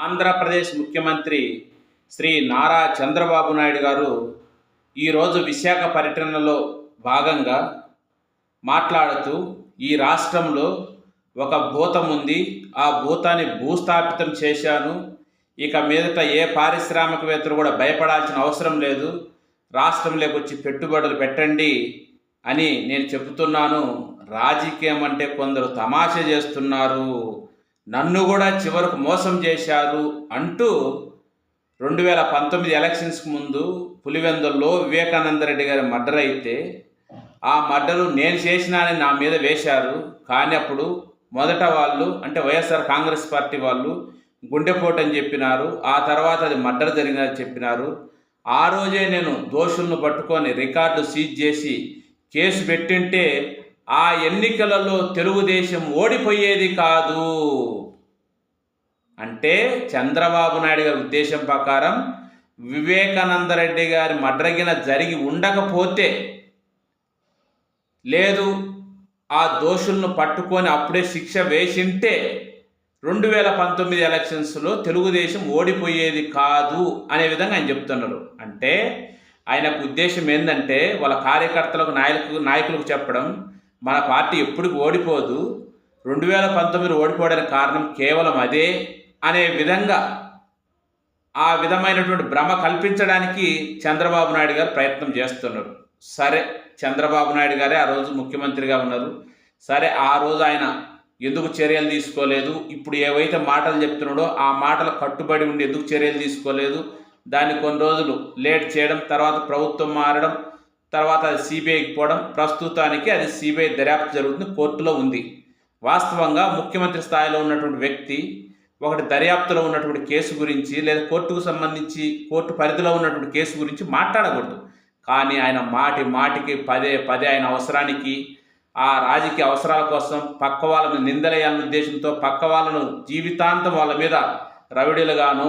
ఆంధ్రప్రదేశ్ ముఖ్యమంత్రి శ్రీ నారా చంద్రబాబు నాయుడు గారు ఈరోజు విశాఖ పర్యటనలో భాగంగా మాట్లాడుతూ ఈ రాష్ట్రంలో ఒక భూతం ఉంది. ఆ భూతాన్ని భూస్థాపితం చేశాను. ఇక మీదట ఏ పారిశ్రామికవేత్తలు కూడా భయపడాల్సిన అవసరం లేదు. రాష్ట్రంలోకి వచ్చి పెట్టుబడులు పెట్టండి అని నేను చెబుతున్నాను. రాజకీయం అంటే కొందరు తమాషా చేస్తున్నారు. నన్ను కూడా చివరకు మోసం చేశారు అంటూ రెండు వేల పంతొమ్మిది ఎలక్షన్స్కి ముందు పులివెందుల్లో వివేకానంద రెడ్డి గారి మర్డర్ అయితే ఆ మర్డరు నేను చేసినానని నా మీద వేశారు. కానీ అప్పుడు మొదట వాళ్ళు అంటే వైఎస్ఆర్ కాంగ్రెస్ పార్టీ వాళ్ళు గుండెపోటు అని చెప్పినారు. ఆ తర్వాత అది మర్డర్ జరిగిందని చెప్పినారు. ఆ రోజే నేను దోషులను పట్టుకొని రికార్డు సీజ్ చేసి కేసు పెట్టింటే ఆ ఎన్నికలలో తెలుగుదేశం ఓడిపోయేది కాదు. అంటే చంద్రబాబు నాయుడు గారి ఉద్దేశం ప్రకారం వివేకానంద రెడ్డి గారి మడ్రగిన జరిగి ఉండకపోతే లేదు ఆ దోషులను పట్టుకొని అప్పుడే శిక్ష వేసింటే రెండు వేల పంతొమ్మిది ఎలక్షన్స్లో తెలుగుదేశం ఓడిపోయేది కాదు అనే విధంగా ఆయన చెప్తున్నారు. అంటే ఆయనకు ఉద్దేశం ఏంటంటే వాళ్ళ కార్యకర్తలకు నాయకు నాయకులకు చెప్పడం మన పార్టీ ఎప్పుడు ఓడిపోదు. రెండు వేల పంతొమ్మిది ఓడిపోవడానికి కారణం కేవలం అదే అనే విధంగా ఆ విధమైనటువంటి భ్రమ కల్పించడానికి చంద్రబాబు నాయుడు గారు ప్రయత్నం చేస్తున్నారు. సరే చంద్రబాబు నాయుడు గారే ఆ రోజు ముఖ్యమంత్రిగా ఉన్నారు. సరే ఆ రోజు ఆయన ఎందుకు చర్యలు తీసుకోలేదు? ఇప్పుడు ఏవైతే మాటలు చెప్తున్నాడో ఆ మాటలు కట్టుబడి ఉండి ఎందుకు చర్యలు తీసుకోలేదు? దాన్ని కొన్ని రోజులు లేట్ చేయడం తర్వాత ప్రభుత్వం మారడం తర్వాత అది సిబిఐకి పోవడం ప్రస్తుతానికి అది సిబిఐ దర్యాప్తు జరుగుతుంది కోర్టులో ఉంది. వాస్తవంగా ముఖ్యమంత్రి స్థాయిలో ఉన్నటువంటి వ్యక్తి ఒకటి దర్యాప్తులో ఉన్నటువంటి కేసు గురించి లేదా కోర్టుకు సంబంధించి కోర్టు పరిధిలో ఉన్నటువంటి కేసు గురించి మాట్లాడకూడదు. కానీ ఆయన మాటి మాటికి పదే పదే ఆయన అవసరానికి ఆ రాజకీయ అవసరాల కోసం పక్క వాళ్ళని నిందలేయాలనే ఉద్దేశంతో పక్క వాళ్ళను జీవితాంతం వాళ్ళ మీద రవిడీలుగాను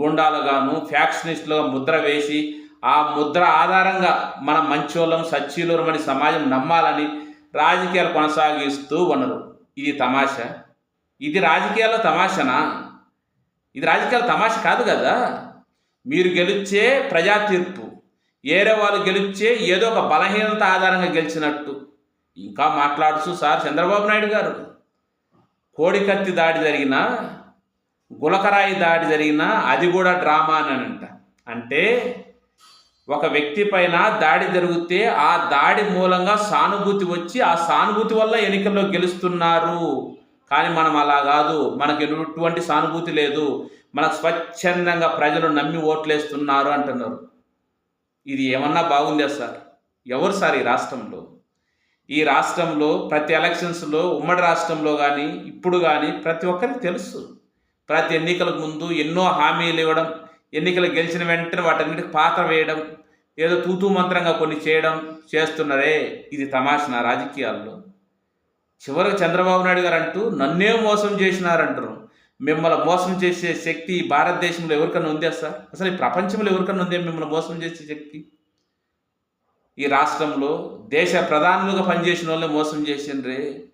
గుండాలుగాను ఫ్యాక్షనిస్టులుగా ముద్ర వేసి ఆ ముద్ర ఆధారంగా మన మంచోళ్ళం సచ్చీలూరమని సమాజం నమ్మాలని రాజకీయాలు కొనసాగిస్తూ ఉన్నారు. ఇది తమాషా? ఇది రాజకీయాల్లో తమాషనా? ఇది రాజకీయాల తమాష కాదు కదా? మీరు గెలిచే ప్రజా తీర్పు ఏరే వాళ్ళు గెలిచే ఏదో ఒక బలహీనత ఆధారంగా గెలిచినట్టు. ఇంకా మాట్లాడుతూ సార్ చంద్రబాబు నాయుడు గారు. కోడికత్తి దాడి జరిగిన గులకరాయి దాడి జరిగిన అది కూడా డ్రామా అని అంట అంటే ఒక వ్యక్తి పైన దాడి జరిగితే ఆ దాడి మూలంగా సానుభూతి వచ్చి ఆ సానుభూతి వల్ల ఎన్నికల్లో గెలుస్తున్నారు. కానీ మనం అలా కాదు. మనకి ఎటువంటి సానుభూతి లేదు. మనకు స్వచ్ఛందంగా ప్రజలు నమ్మి ఓట్లేస్తున్నారు అంటున్నారు. ఇది ఏమన్నా బాగుందా సార్? ఎవరు సార్ ఈ రాష్ట్రంలో? ఈ రాష్ట్రంలో ప్రతి ఎలక్షన్స్లో ఉమ్మడి రాష్ట్రంలో కానీ ఇప్పుడు కానీ ప్రతి ఒక్కరికి తెలుసు. ప్రతి ఎన్నికలకు ముందు ఎన్నో హామీలు ఇవ్వడం ఎన్నికలు గెలిచిన వెంటనే వాటన్నిటికి పాత్ర వేయడం ఏదో తూతూ మంత్రంగా కొన్ని చేయడం చేస్తున్నారే. ఇది తమాషన రాజకీయాల్లో? చివరికి చంద్రబాబు నాయుడు గారు అంటూ నన్నే మోసం చేసినారంటారు మిమ్మల్ని మోసం చేసే శక్తి భారతదేశంలో ఎవరికన్నా ఉందా సార్? అసలు ఈ ప్రపంచంలో ఎవరికన్నా ఉందే మిమ్మల్ని మోసం చేసే శక్తి? ఈ రాష్ట్రంలో దేశ ప్రధానులుగా పనిచేసిన వాళ్ళే మోసం చేసిండ్రే.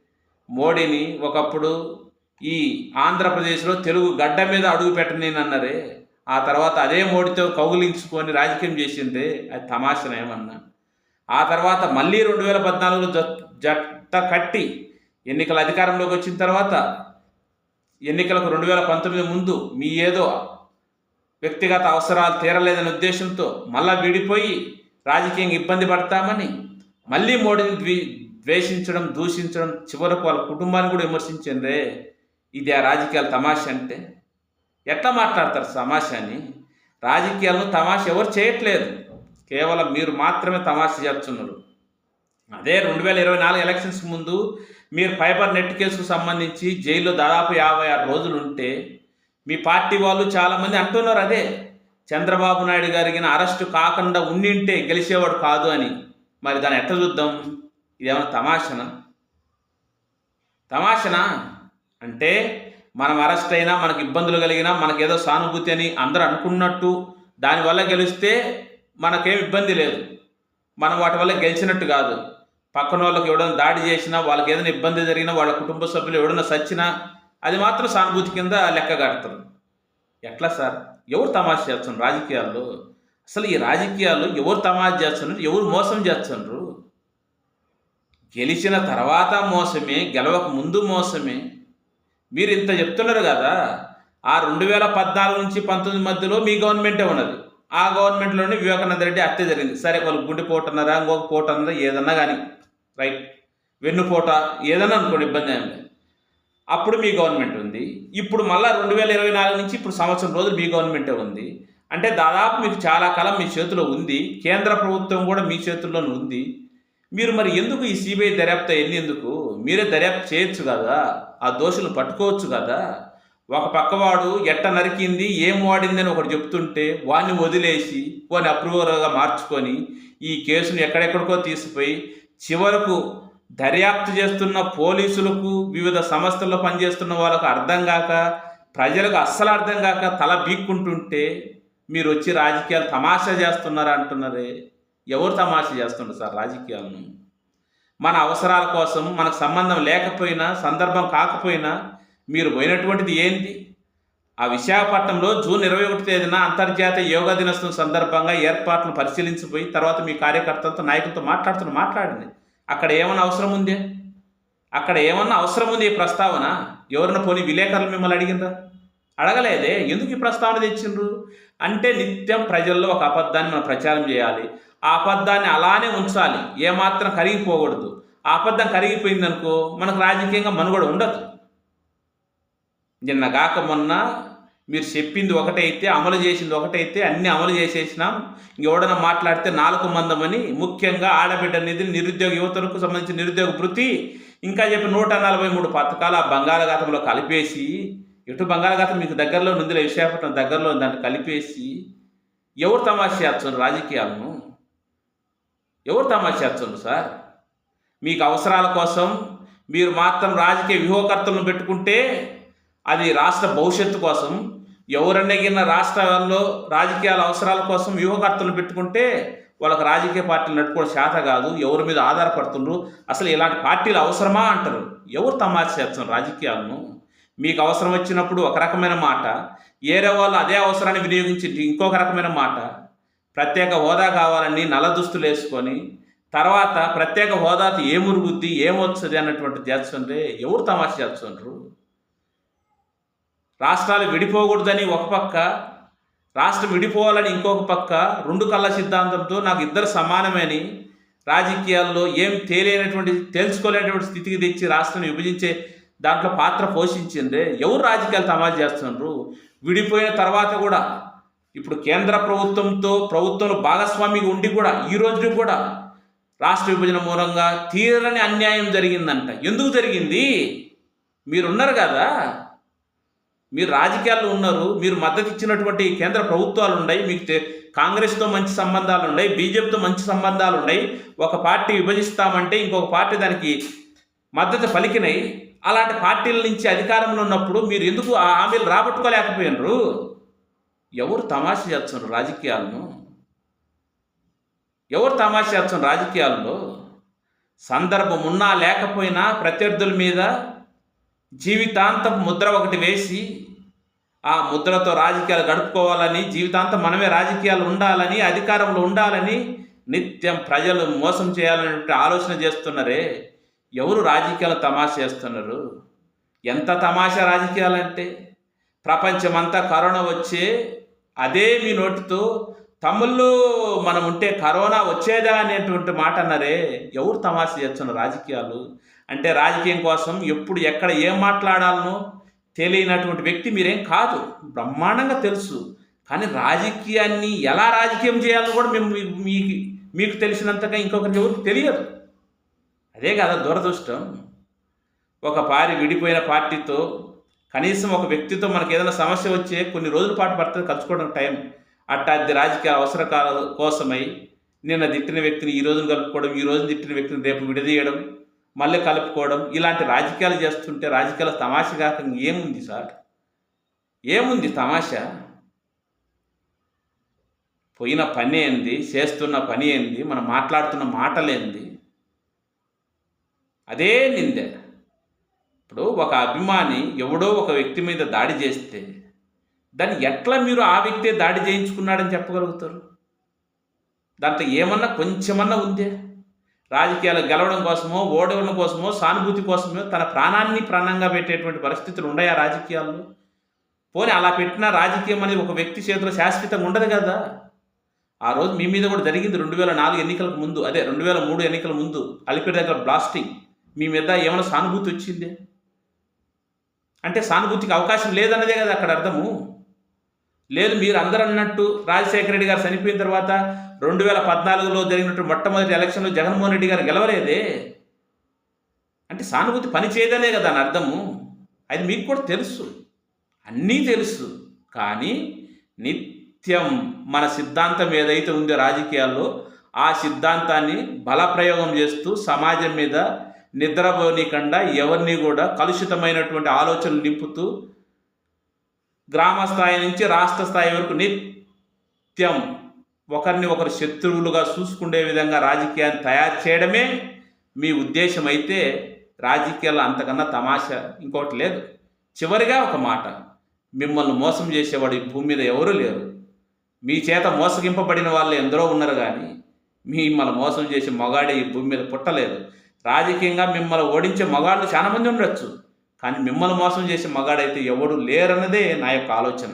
మోడీని ఒకప్పుడు ఈ ఆంధ్రప్రదేశ్లో తెలుగు గడ్డ మీద అడుగు పెట్టనేనన్నారే ఆ తర్వాత అదే మోడీతో కౌగులించుకొని రాజకీయం చేసిందే అది తమాషనేమన్నా ఆ తర్వాత మళ్ళీ రెండు వేల పద్నాలుగులో జట్ జట్ట కట్టి ఎన్నికల అధికారంలోకి వచ్చిన తర్వాత ఎన్నికలకు రెండు వేల పంతొమ్మిది ముందు మీ ఏదో వ్యక్తిగత అవసరాలు తీరలేదనే ఉద్దేశంతో మళ్ళా విడిపోయి రాజకీయంగా ఇబ్బంది పడతామని మళ్ళీ మోడీని ద్వి ద్వేషించడం దూషించడం చివరకు వాళ్ళ కుటుంబాన్ని కూడా విమర్శించిందే. ఇది ఆ రాజకీయాల తమాష అంటే ఎట్లా మాట్లాడతారు తమాషాని రాజకీయాలను తమాష ఎవరు చేయట్లేదు. కేవలం మీరు మాత్రమే తమాష చేస్తున్నారు. అదే రెండు వేల ఇరవై నాలుగు ఎలక్షన్స్ ముందు మీరు ఫైబర్ నెట్ కేసుకు సంబంధించి జైల్లో దాదాపు యాభై ఆరు రోజులు ఉంటే మీ పార్టీ వాళ్ళు చాలామంది అంటున్నారు అదే. చంద్రబాబు నాయుడు గారికి అరెస్టు కాకుండా ఉండింటే గెలిచేవాడు కాదు అని. మరి దాన్ని ఎట్లా చూద్దాం? ఇదేమైనా తమాషనా? తమాషనా? అంటే మనం అరెస్ట్ అయినా మనకు ఇబ్బందులు కలిగినా మనకేదో సానుభూతి అని అందరూ అనుకున్నట్టు దానివల్ల గెలిస్తే మనకేం ఇబ్బంది లేదు. మనం వాటి వల్ల గెలిచినట్టు కాదు. పక్కన వాళ్ళకి ఎవడైనా దాడి చేసినా వాళ్ళకి ఏదైనా ఇబ్బంది జరిగినా వాళ్ళ కుటుంబ సభ్యులు ఎవడైనా సచ్చినా అది మాత్రం సానుభూతి కింద లెక్క కడతారు ఎట్లా సార్? ఎవరు తమాష చేస్తున్నారు రాజకీయాల్లో? అసలు ఈ రాజకీయాలు ఎవరు తమాష చేస్తున్నారు? ఎవరు మోసం చేస్తున్నారు? గెలిచిన తర్వాత మోసమే గెలవక ముందు మోసమే. మీరు ఇంత చెప్తున్నారు కదా ఆ రెండు వేల పద్నాలుగు నుంచి పంతొమ్మిది మధ్యలో మీ గవర్నమెంటే ఉన్నది. ఆ గవర్నమెంట్లోనే వివేకానంద రెడ్డి హత్య జరిగింది. సరే వాళ్ళు గుండెపోటు అన్నారా ఇంకొక పోటు అన్నారా ఏదన్నా కానీ. రైట్ వెన్నుపోట ఏదన్నా అనుకోండి ఇబ్బంది అయింది అప్పుడు మీ గవర్నమెంట్ ఉంది. ఇప్పుడు మళ్ళీ రెండు వేల ఇరవై నాలుగు నుంచి ఇప్పుడు సంవత్సరం రోజులు మీ గవర్నమెంటే ఉంది. అంటే దాదాపు మీకు చాలా కాలం మీ చేతిలో ఉంది. కేంద్ర ప్రభుత్వం కూడా మీ చేతుల్లోనే ఉంది. మీరు మరి ఎందుకు ఈ సిబిఐ దర్యాప్తు ఎందుకు? మీరే దర్యాప్తు చేయొచ్చు కదా? ఆ దోషులు పట్టుకోవచ్చు కదా? ఒక పక్కవాడు ఎట్ట నరికింది ఏం వాడిందని ఒకటి చెప్తుంటే వాడిని వదిలేసి వాడిని అప్రూవర్గా మార్చుకొని ఈ కేసును ఎక్కడెక్కడికో తీసిపోయి చివరకు దర్యాప్తు చేస్తున్న పోలీసులకు వివిధ సంస్థల్లో పనిచేస్తున్న వాళ్ళకు అర్థం కాక ప్రజలకు అస్సలు అర్థం కాక తల బీక్కుంటుంటే మీరు వచ్చి రాజకీయాలు తమాషా చేస్తున్నారా అంటున్నారే? ఎవరు తమాషా చేస్తుండ్రు సార్ రాజకీయాలను? మన అవసరాల కోసం మనకు సంబంధం లేకపోయినా సందర్భం కాకపోయినా మీరు పోయినటువంటిది ఏంటి? ఆ విశాఖపట్నంలో జూన్ ఇరవై ఒకటి తేదీన అంతర్జాతీయ యోగా దినోత్సవం సందర్భంగా ఏర్పాట్లను పరిశీలించిపోయి తర్వాత మీ కార్యకర్తలతో నాయకులతో మాట్లాడుతున్న మాట్లాడండి. అక్కడ ఏమన్నా అవసరం ఉంది? అక్కడ ఏమన్నా అవసరం ఉంది ఈ ప్రస్తావన? ఎవరిన పోనీ విలేకరులు మిమ్మల్ని అడిగినరా అడగలేదే? ఎందుకు ఈ ప్రస్తావన తెచ్చిండ్రు? అంటే నిత్యం ప్రజల్లో ఒక అబద్ధాన్ని మనం ప్రచారం చేయాలి. ఆ అబద్ధాన్ని అలానే ఉంచాలి. ఏమాత్రం కరిగిపోకూడదు. ఆ అబద్ధం కరిగిపోయిందనుకో మనకు రాజకీయంగా మనుగడ ఉండదు. నిన్నగాక మొన్న మీరు చెప్పింది ఒకటైతే అమలు చేసింది ఒకటైతే అన్ని అమలు చేసేసినాం. ఎవడన్నా మాట్లాడితే నాలుగు మందమని ముఖ్యంగా ఆడబిడ్డ నిధులు నిరుద్యోగ యువతలకు సంబంధించిన నిరుద్యోగ వృత్తి ఇంకా చెప్పి నూట నలభై మూడు పథకాలు ఆ బంగాళాఘాతంలో కలిపేసి ఎటు బంగాళాఘాతం మీకు దగ్గరలో ఉంది విశాఖపట్నం దగ్గరలో దాన్ని కలిపేసి ఎవరు తమాషా చేస్తున్నారు రాజకీయాలను? ఎవరు తమాషా చేస్తున్నారు సార్? మీకు అవసరాల కోసం మీరు మాత్రం రాజకీయ వ్యూహకర్తలను పెట్టుకుంటే అది రాష్ట్ర భవిష్యత్తు కోసం ఎవరన్నగిన రాష్ట్రాల్లో రాజకీయాల అవసరాల కోసం వ్యూహకర్తలు పెట్టుకుంటే వాళ్ళకి రాజకీయ పార్టీలు నడుపుకోవడం శాత కాదు ఎవరి మీద ఆధారపడుతుండ్రు అసలు ఇలాంటి పార్టీలు అవసరమా అంటారు? ఎవరు తమాషా చేస్తున్నారు రాజకీయాలను? మీకు అవసరం వచ్చినప్పుడు ఒక రకమైన మాట ఏరే వాళ్ళు అదే అవసరాన్ని వినియోగించి ఇంకొక రకమైన మాట ప్రత్యేక హోదా కావాలని నల్ల దుస్తులు వేసుకొని తర్వాత ప్రత్యేక హోదాతో ఏమురుగుద్ది ఏమొస్తుంది అన్నటువంటి చేస్తుంటే ఎవరు తమాషా చేస్తుండ్రు? రాష్ట్రాలు విడిపోకూడదని ఒక పక్క రాష్ట్రం విడిపోవాలని ఇంకొక పక్క రెండు కళ్ళ సిద్ధాంతంతో నాకు ఇద్దరు సమానమని రాజకీయాల్లో ఏం తేలేనటువంటి తెలుసుకోలేనటువంటి స్థితికి తెచ్చి రాష్ట్రం విభజించే దాంట్లో పాత్ర పోషించిందే. ఎవరు రాజకీయాలు తమాషా చేస్తున్నారు విడిపోయిన తర్వాత కూడా ఇప్పుడు కేంద్ర ప్రభుత్వంతో ప్రభుత్వంలో భాగస్వామిగా ఉండి కూడా ఈ రోజు కూడా రాష్ట్ర విభజన మూలంగా తీరని అన్యాయం జరిగిందంట. ఎందుకు జరిగింది? మీరున్నారు కదా. మీరు రాజకీయాల్లో ఉన్నారు. మీరు మద్దతు ఇచ్చినటువంటి కేంద్ర ప్రభుత్వాలు ఉన్నాయి. మీకు కాంగ్రెస్తో మంచి సంబంధాలు ఉన్నాయి. బీజేపీతో మంచి సంబంధాలు ఉన్నాయి. ఒక పార్టీ విభజిస్తామంటే ఇంకొక పార్టీ దానికి మద్దతు పలికినాయి. అలాంటి పార్టీల నుంచి అధికారంలో ఉన్నప్పుడు మీరు ఎందుకు ఆ హామీలు రాబట్టుకోలేకపోయినరు? ఎవరు తమాషా చేస్తున్నారు రాజకీయాలను ఎవరు తమాషా చేస్తున్నారు రాజకీయాల్లో సందర్భం ఉన్నా లేకపోయినా ప్రత్యర్థుల మీద జీవితాంతం ముద్ర ఒకటి వేసి ఆ ముద్రతో రాజకీయాలు గడుపుకోవాలని జీవితాంతం మనమే రాజకీయాలు ఉండాలని అధికారంలో ఉండాలని నిత్యం ప్రజలు మోసం చేయాలనే ఆలోచన చేస్తున్నారే. ఎవరు రాజకీయాలు తమాషా చేస్తున్నారు? ఎంత తమాషా రాజకీయాలంటే ప్రపంచమంతా కరోనా వచ్చే అదే మీ నోటితో తమ్ముళ్ళు మనం ఉంటే కరోనా వచ్చేదా అనేటువంటి మాట అన్నారే ఎవరు తమాష చేస్తున్న రాజకీయాలు? అంటే రాజకీయం కోసం ఎప్పుడు ఎక్కడ ఏం మాట్లాడాలనో తెలియనటువంటి వ్యక్తి మీరేం కాదు. బ్రహ్మాండంగా తెలుసు. కానీ రాజకీయాన్ని ఎలా రాజకీయం చేయాలో కూడా మేము మీకు మీకు తెలిసినంతగా ఇంకొకరికి ఎవరికి తెలియదు. అదే కదా దురదృష్టం. ఒక పారి విడిపోయిన పార్టీతో కనీసం ఒక వ్యక్తితో మనకు ఏదైనా సమస్య వచ్చే కొన్ని రోజుల పాటు పడుతుంది కలుసుకోవడం టైం. అట్టాది రాజకీయ అవసరకాల కోసమై నిన్న తిట్టిన వ్యక్తిని ఈ రోజున కలుపుకోవడం ఈ రోజున తిట్టిన వ్యక్తిని రేపు విడదీయడం మళ్ళీ కలుపుకోవడం ఇలాంటి రాజకీయాలు చేస్తుంటే రాజకీయాల తమాష కాక ఏముంది సార్? ఏముంది తమాషా? పోయిన పని ఏంది? చేస్తున్న పని ఏంది? మనం మాట్లాడుతున్న మాటలేంది? అదే నిందే. ఇప్పుడు ఒక అభిమాని ఎవడో ఒక వ్యక్తి మీద దాడి చేస్తే దాన్ని ఎట్లా మీరు ఆ వ్యక్తే దాడి చేయించుకున్నాడని చెప్పగలుగుతారు? దాంట్లో ఏమన్నా కొంచెమన్నా ఉందే? రాజకీయాలు గెలవడం కోసమో ఓడవడం కోసమో సానుభూతి కోసమో తన ప్రాణాన్ని ప్రాణంగా పెట్టేటువంటి పరిస్థితులు ఉన్నాయా రాజకీయాల్లో? పోనీ అలా పెట్టిన రాజకీయం అనేది ఒక వ్యక్తి చేతిలో శాశ్వతంగా ఉండదు కదా? ఆ రోజు మీ మీద కూడా జరిగింది రెండు వేల నాలుగు ఎన్నికలకు ముందు అదే రెండు వేల మూడు ఎన్నికల ముందు అలిపిరి దగ్గర బ్లాస్టింగ్ మీ మీద ఏమైనా సానుభూతి వచ్చిందే? అంటే సానుభూతికి అవకాశం లేదన్నదే కదా అక్కడ అర్థము? లేదు మీరు అందరూ అన్నట్టు రాజశేఖర రెడ్డి గారు చనిపోయిన తర్వాత రెండు వేల పద్నాలుగులో జరిగినట్టు మొట్టమొదటి ఎలక్షన్లో జగన్మోహన్ రెడ్డి గారు గెలవలేదే? అంటే సానుభూతి పని చేయదనే కదా అని అర్థము? అది మీకు కూడా తెలుసు. అన్నీ తెలుసు. కానీ నిత్యం మన సిద్ధాంతం ఏదైతే ఉందో రాజకీయాల్లో ఆ సిద్ధాంతాన్ని బలప్రయోగం చేస్తూ సమాజం మీద నిద్రపోనీకుండా ఎవరిని కూడా కలుషితమైనటువంటి ఆలోచనలు నింపుతూ గ్రామ స్థాయి నుంచి రాష్ట్ర స్థాయి వరకు నిత్యం ఒకరిని ఒకరు శత్రువులుగా చూసుకునే విధంగా రాజకీయాన్ని తయారు చేయడమే మీ ఉద్దేశం అయితే రాజకీయాల్లో అంతకన్నా తమాషా ఇంకోటి లేదు. చివరిగా ఒక మాట. మిమ్మల్ని మోసం చేసేవాడు ఈ భూమి మీద ఎవరూ లేరు. మీ చేత మోసగింపబడిన వాళ్ళు ఎందరో ఉన్నారు కానీ మిమ్మల్ని మోసం చేసే మగాడే ఈ భూమి మీద పుట్టలేదు. రాజకీయంగా మిమ్మల్ని ఓడించే మగాళ్ళు చాలా మంది ఉండొచ్చు. కానీ మిమ్మల్ని మోసం చేసే మగాడైతే ఎవడు లేరన్నదే నా యొక్క ఆలోచన.